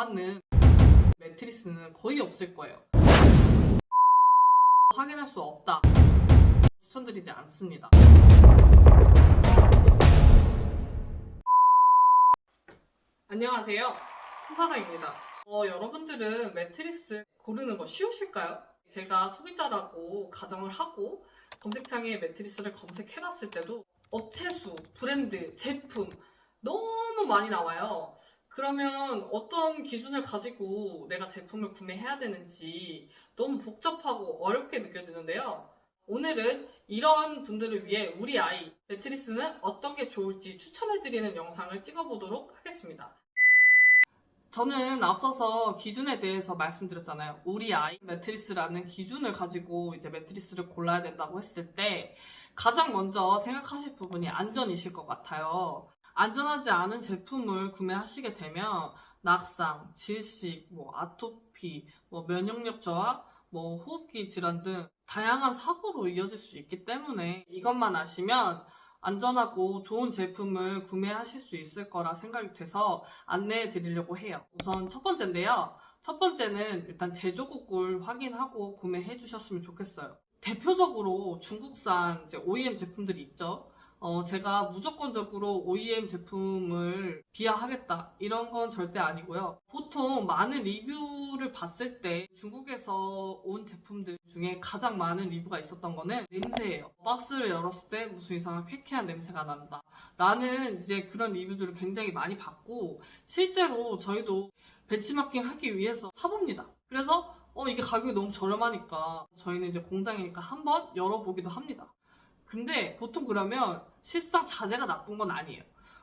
받는 매트리스는 거의 없을 거예요. 확인할 수 없다. 추천드리지 않습니다. 안녕하세요. 홍사장입니다. 어, 여러분들은 매트리스 고르는 거 쉬우실까요? 제가 소비자라고 가정을 하고 검색창에 매트리스를 검색해봤을 때도 업체 수, 브랜드, 제품 너무 많이 나와요. 그러면 어떤 기준을 가지고 내가 제품을 구매해야 되는지 너무 복잡하고 어렵게 느껴지는데요. 오늘은 이런 분들을 위해 우리 아이 매트리스는 어떤 게 좋을지 추천해드리는 영상을 찍어보도록 하겠습니다. 저는 앞서서 기준에 대해서 말씀드렸잖아요. 우리 아이 매트리스라는 기준을 가지고 이제 매트리스를 골라야 된다고 했을 때 가장 먼저 생각하실 부분이 안전이실 것 같아요. 안전하지 않은 제품을 구매하시게 되면 낙상, 질식, 뭐 아토피, 뭐 면역력 저하, 뭐 호흡기 질환 등 다양한 사고로 이어질 수 있기 때문에 이것만 아시면 안전하고 좋은 제품을 구매하실 수 있을 거라 생각이 돼서 안내해 드리려고 해요. 우선 첫 번째인데요. 첫 번째는 일단 제조국을 확인하고 구매해 주셨으면 좋겠어요. 대표적으로 중국산 OEM 제품들이 있죠. 어, 제가 무조건적으로 OEM 제품을 비하하겠다. 이런 건 절대 아니고요. 보통 많은 리뷰를 봤을 때 중국에서 온 제품들 중에 가장 많은 리뷰가 있었던 거는 냄새예요. 박스를 열었을 때 무슨 이상한 쾌쾌한 냄새가 난다. 라는 이제 그런 리뷰들을 굉장히 많이 봤고, 실제로 저희도 벤치마킹 하기 위해서 사봅니다. 그래서 어, 이게 가격이 너무 저렴하니까 저희는 이제 공장이니까 한번 열어보기도 합니다. 근데 보통 그러면 실상 자재가 나쁜 건 아니에요.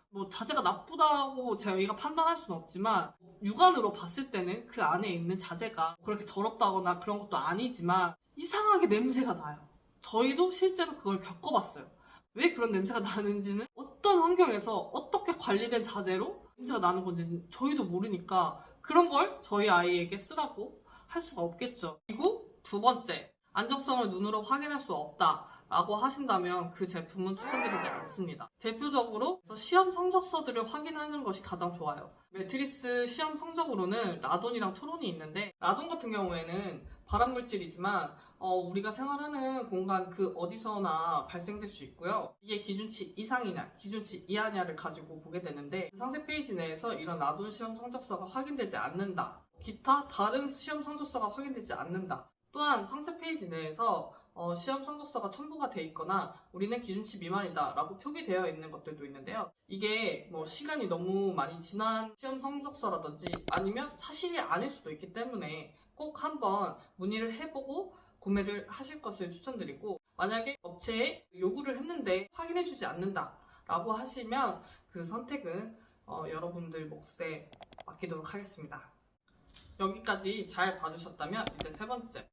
뭐 자재가 나쁘다고 저희가 판단할 수는 없지만 육안으로 봤을 때는 그 안에 있는 자재가 그렇게 더럽다거나 그런 것도 아니지만 이상하게 냄새가 나요. 저희도 실제로 그걸 겪어봤어요. 왜 그런 냄새가 나는지는 어떤 환경에서 어떻게 관리된 자재로 냄새가 나는 건지 저희도 모르니까 그런 걸 저희 아이에게 쓰라고 할 수가 없겠죠. 그리고 두 번째, 안정성을 눈으로 확인할 수 없다. 라고 하신다면 그 제품은 추천드리지 않습니다. 대표적으로 시험 성적서들을 확인하는 것이 가장 좋아요. 매트리스 시험 성적으로는 라돈이랑 토론이 있는데 라돈 같은 경우에는 발암물질이지만 어, 우리가 생활하는 공간 그 어디서나 발생될 수 있고요. 이게 기준치 이상이냐 기준치 이하냐를 가지고 보게 되는데 상세 페이지 내에서 이런 라돈 시험 성적서가 확인되지 않는다. 기타 다른 시험 성적서가 확인되지 않는다. 또한 상세 페이지 내에서 어, 시험 성적서가 첨부가 돼 있거나 우리는 기준치 미만이다 라고 표기되어 있는 것들도 있는데요. 이게 뭐 시간이 너무 많이 지난 시험 성적서라든지 아니면 사실이 아닐 수도 있기 때문에 꼭 한번 문의를 해보고 구매를 하실 것을 추천드리고 만약에 업체에 요구를 했는데 확인해주지 않는다 라고 하시면 그 선택은 어, 여러분들 몫에 맡기도록 하겠습니다. 여기까지 잘 봐주셨다면 이제 세 번째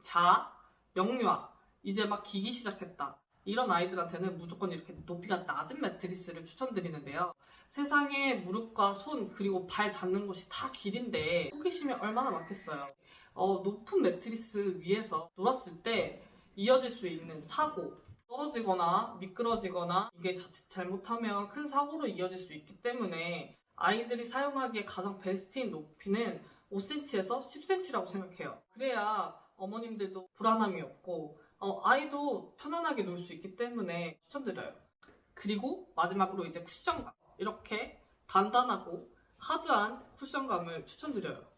자 영유아 이제 막 기기 시작했다. 이런 아이들한테는 무조건 이렇게 높이가 낮은 매트리스를 추천드리는데요. 세상에 무릎과 손 그리고 발 닿는 곳이 다 길인데 호기심이 얼마나 많겠어요. 어, 높은 매트리스 위에서 놀았을 때 이어질 수 있는 사고 떨어지거나 미끄러지거나 이게 자칫 잘못하면 큰 사고로 이어질 수 있기 때문에 아이들이 사용하기에 가장 베스트인 높이는 5cm에서 10cm라고 생각해요. 그래야 어머님들도 불안함이 없고 어, 아이도 편안하게 놀 수 있기 때문에 추천드려요. 그리고 마지막으로 이제 쿠션감 이렇게 단단하고 하드한 쿠션감을 추천드려요.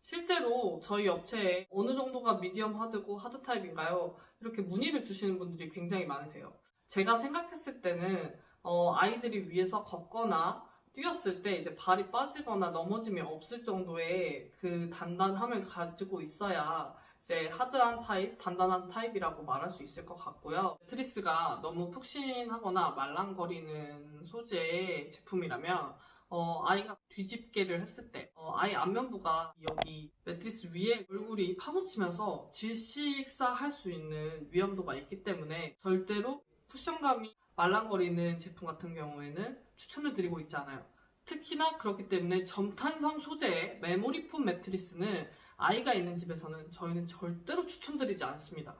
실제로 저희 업체에 어느 정도가 미디엄 하드고 하드 타입인가요? 이렇게 문의를 주시는 분들이 굉장히 많으세요. 제가 생각했을 때는 어, 아이들이 위에서 걷거나 뛰었을 때 이제 발이 빠지거나 넘어짐이 없을 정도의 그 단단함을 가지고 있어야 이제 하드한 타입, 단단한 타입이라고 말할 수 있을 것 같고요. 매트리스가 너무 푹신하거나 말랑거리는 소재의 제품이라면 어, 아이가 뒤집개를 했을 때 어, 아이 안면부가 여기 매트리스 위에 얼굴이 파묻히면서 질식사할 수 있는 위험도가 있기 때문에 절대로 쿠션감이 말랑거리는 제품 같은 경우에는 추천을 드리고 있지 않아요. 특히나 그렇기 때문에 점탄성 소재의 메모리폼 매트리스는 아이가 있는 집에서는 저희는 절대로 추천드리지 않습니다.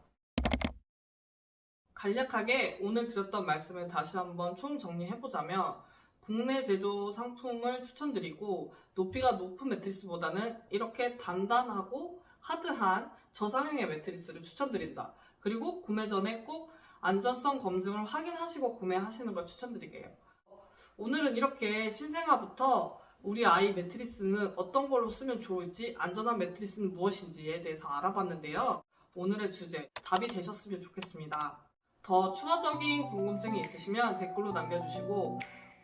간략하게 오늘 드렸던 말씀을 다시 한번 총 정리해보자면 국내 제조 상품을 추천드리고 높이가 높은 매트리스보다는 이렇게 단단하고 하드한 저상형의 매트리스를 추천드린다. 그리고 구매 전에 꼭 안전성 검증을 확인하시고 구매하시는 걸 추천드릴게요. 오늘은 이렇게 신생아부터 우리 아이 매트리스는 어떤 걸로 쓰면 좋을지, 안전한 매트리스는 무엇인지에 대해서 알아봤는데요. 오늘의 주제, 답이 되셨으면 좋겠습니다. 더 추가적인 궁금증이 있으시면 댓글로 남겨주시고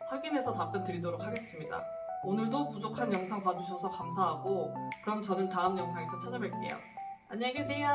확인해서 답변 드리도록 하겠습니다. 오늘도 부족한 영상 봐주셔서 감사하고 그럼 저는 다음 영상에서 찾아뵐게요. 안녕히 계세요.